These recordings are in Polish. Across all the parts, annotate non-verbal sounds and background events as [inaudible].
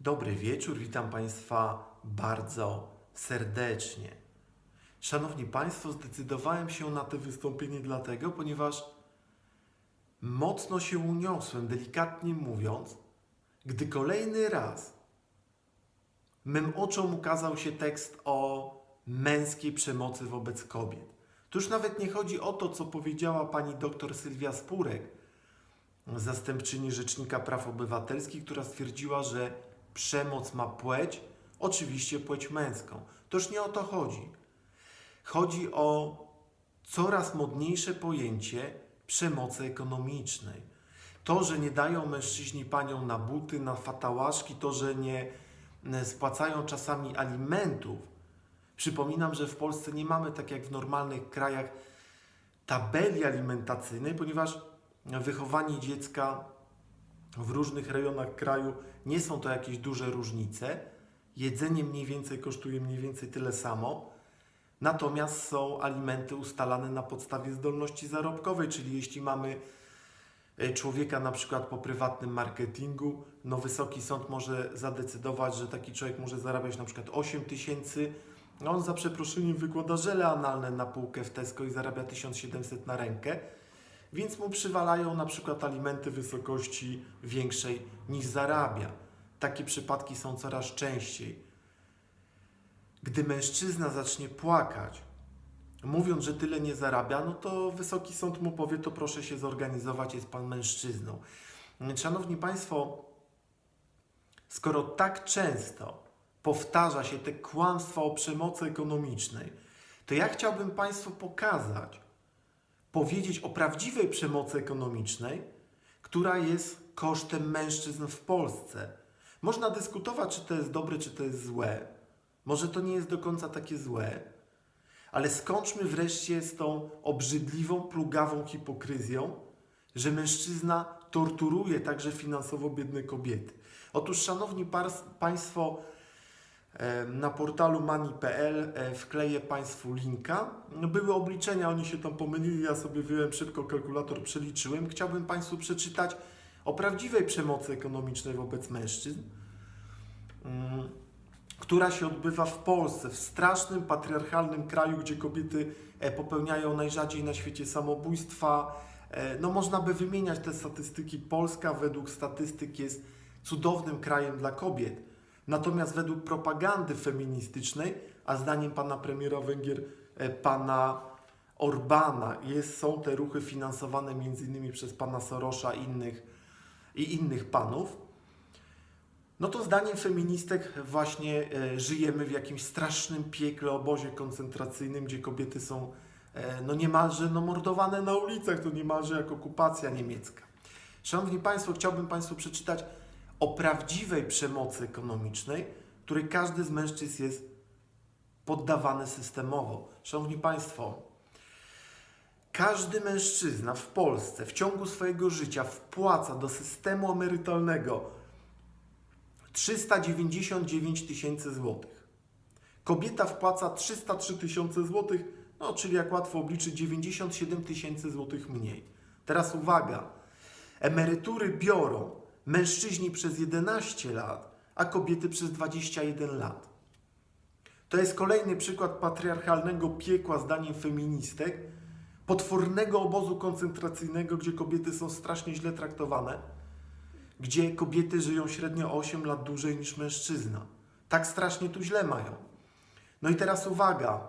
Dobry wieczór, witam Państwa bardzo serdecznie. Szanowni Państwo, zdecydowałem się na to wystąpienie dlatego, ponieważ mocno się uniosłem, delikatnie mówiąc, gdy kolejny raz mym oczom ukazał się tekst o męskiej przemocy wobec kobiet. Tu już nawet nie chodzi o to, co powiedziała pani doktor Sylwia Spurek, zastępczyni Rzecznika Praw Obywatelskich, która stwierdziła, że przemoc ma płeć, oczywiście płeć męską. To już nie o to chodzi. Chodzi o coraz modniejsze pojęcie przemocy ekonomicznej. To, że nie dają mężczyźni paniom na buty, na fatałaszki, to, że nie e, spłacają czasami alimentów. Przypominam, że w Polsce nie mamy, tak jak w normalnych krajach, tabeli alimentacyjnej, ponieważ wychowanie dziecka w różnych rejonach kraju nie są to jakieś duże różnice. Jedzenie mniej więcej kosztuje mniej więcej tyle samo. Natomiast są alimenty ustalane na podstawie zdolności zarobkowej, czyli jeśli mamy e, człowieka na przykład po prywatnym marketingu, no wysoki sąd może zadecydować, że taki człowiek może zarabiać na przykład 8 tysięcy, on za przeproszeniem wykłada żele analne na półkę w Tesco i zarabia 1700 na rękę, więc mu przywalają na przykład alimenty wysokości większej niż zarabia. Takie przypadki są coraz częściej. Gdy mężczyzna zacznie płakać, mówiąc, że tyle nie zarabia, no to wysoki sąd mu powie, to proszę się zorganizować, jest pan mężczyzną. Szanowni Państwo, skoro tak często powtarza się te kłamstwa o przemocy ekonomicznej, to ja chciałbym Państwu pokazać, powiedzieć o prawdziwej przemocy ekonomicznej, która jest kosztem mężczyzn w Polsce. Można dyskutować, czy to jest dobre, czy to jest złe. Może to nie jest do końca takie złe, ale skończmy wreszcie z tą obrzydliwą, plugawą hipokryzją, że mężczyzna torturuje także finansowo biedne kobiety. Otóż, szanowni państwo, na portalu money.pl e, wkleję Państwu linka. Były obliczenia, oni się tam pomylili, ja sobie wyjąłem szybko kalkulator, przeliczyłem. Chciałbym Państwu przeczytać o prawdziwej przemocy ekonomicznej wobec mężczyzn, mm, która się odbywa w Polsce, w strasznym, patriarchalnym kraju, gdzie kobiety e, popełniają najrzadziej na świecie samobójstwa. E, No można by wymieniać te statystyki. Polska według statystyk jest cudownym krajem dla kobiet. Natomiast według propagandy feministycznej, a zdaniem pana premiera Węgier, e, pana Orbana, jest, są te ruchy finansowane innymi przez pana Sorosza i innych, i innych panów, no to zdaniem feministek właśnie e, żyjemy w jakimś strasznym piekle, obozie koncentracyjnym, gdzie kobiety są e, no niemalże no, mordowane na ulicach, to niemalże jak okupacja niemiecka. Szanowni Państwo, chciałbym Państwu przeczytać o prawdziwej przemocy ekonomicznej, której każdy z mężczyzn jest poddawany systemowo. Szanowni Państwo, każdy mężczyzna w Polsce w ciągu swojego życia wpłaca do systemu emerytalnego 399 tysięcy złotych. Kobieta wpłaca 303 tysiące złotych, no czyli jak łatwo obliczyć 97 tysięcy złotych mniej. Teraz uwaga, emerytury biorą mężczyźni przez 11 lat, a kobiety przez 21 lat. To jest kolejny przykład patriarchalnego piekła zdaniem feministek, potwornego obozu koncentracyjnego, gdzie kobiety są strasznie źle traktowane, gdzie kobiety żyją średnio 8 lat dłużej niż mężczyzna. Tak strasznie tu źle mają. No i teraz uwaga.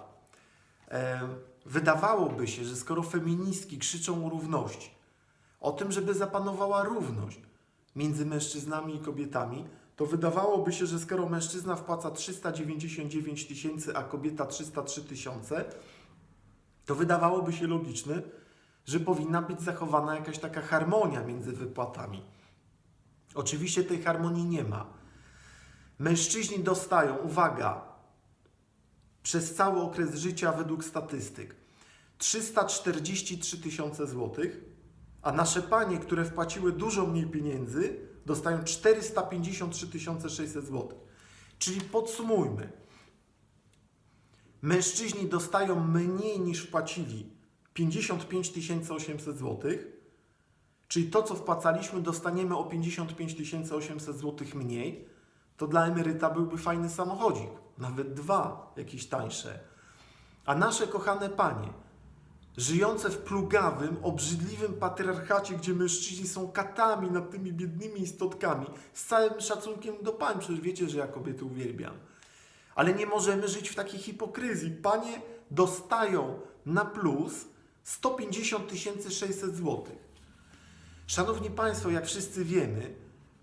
E, wydawałoby się, że skoro feministki krzyczą o równości, o tym, żeby zapanowała równość między mężczyznami i kobietami, to wydawałoby się, że skoro mężczyzna wpłaca 399 tysięcy, a kobieta 303 tysiące, to wydawałoby się logiczne, że powinna być zachowana jakaś taka harmonia między wypłatami. Oczywiście tej harmonii nie ma. Mężczyźni dostają, uwaga, przez cały okres życia według statystyk 343 tysiące złotych, a nasze panie, które wpłaciły dużo mniej pieniędzy, dostają 453 600 złotych. Czyli podsumujmy. Mężczyźni dostają mniej niż wpłacili 55 800 złotych, czyli to, co wpłacaliśmy, dostaniemy o 55 800 zł mniej. to dla emeryta byłby fajny samochodzik, nawet dwa, jakieś tańsze. A nasze kochane panie, żyjące w plugawym, obrzydliwym patriarchacie, gdzie mężczyźni są katami nad tymi biednymi istotkami, z całym szacunkiem do pań, przecież wiecie, że ja kobiety uwielbiam. Ale nie możemy żyć w takiej hipokryzji. Panie dostają na plus 150 600 złotych. Szanowni Państwo, jak wszyscy wiemy,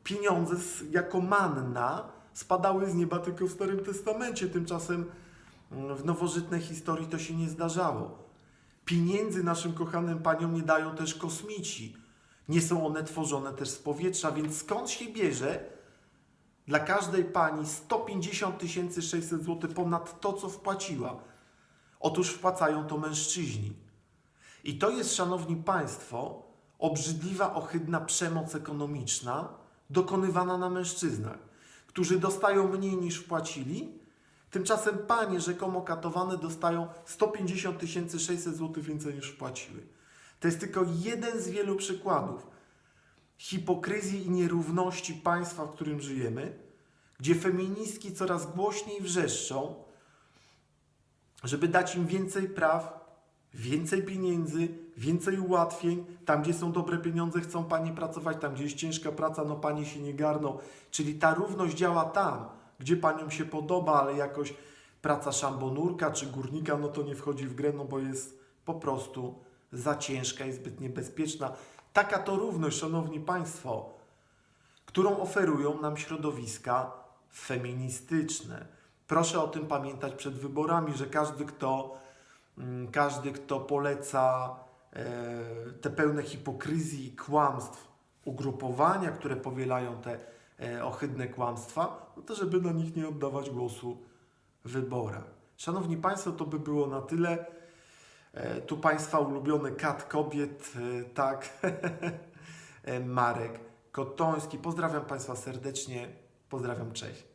pieniądze jako manna spadały z nieba tylko w Starym Testamencie. Tymczasem w nowożytnej historii to się nie zdarzało. Pieniędzy naszym kochanym paniom nie dają też kosmici. Nie są one tworzone też z powietrza, więc skąd się bierze dla każdej pani 150 600 zł ponad to, co wpłaciła? Otóż wpłacają to mężczyźni. I to jest, szanowni państwo, obrzydliwa, ohydna przemoc ekonomiczna dokonywana na mężczyznach, którzy dostają mniej niż wpłacili, tymczasem panie rzekomo katowane dostają 150 600 zł więcej niż wpłaciły. To jest tylko jeden z wielu przykładów hipokryzji i nierówności państwa, w którym żyjemy, gdzie feministki coraz głośniej wrzeszczą, żeby dać im więcej praw, więcej pieniędzy, więcej ułatwień. Tam, gdzie są dobre pieniądze, chcą panie pracować, tam, gdzie jest ciężka praca, no panie się nie garną. Czyli ta równość działa tam, gdzie paniom się podoba, ale jakoś praca szambonurka czy górnika, no to nie wchodzi w grę, no bo jest po prostu za ciężka i zbyt niebezpieczna. Taka to równość, szanowni państwo, którą oferują nam środowiska feministyczne. Proszę o tym pamiętać przed wyborami, że każdy, kto Mm, każdy, kto poleca e, te pełne hipokryzji i kłamstw ugrupowania, które powielają te e, ohydne kłamstwa, no to żeby na nich nie oddawać głosu w wyborach. Szanowni Państwo, to by było na tyle. E, Tu Państwa ulubiony kat kobiet, e, tak, [laughs] e, Marek Kotoński. Pozdrawiam Państwa serdecznie. Pozdrawiam, cześć.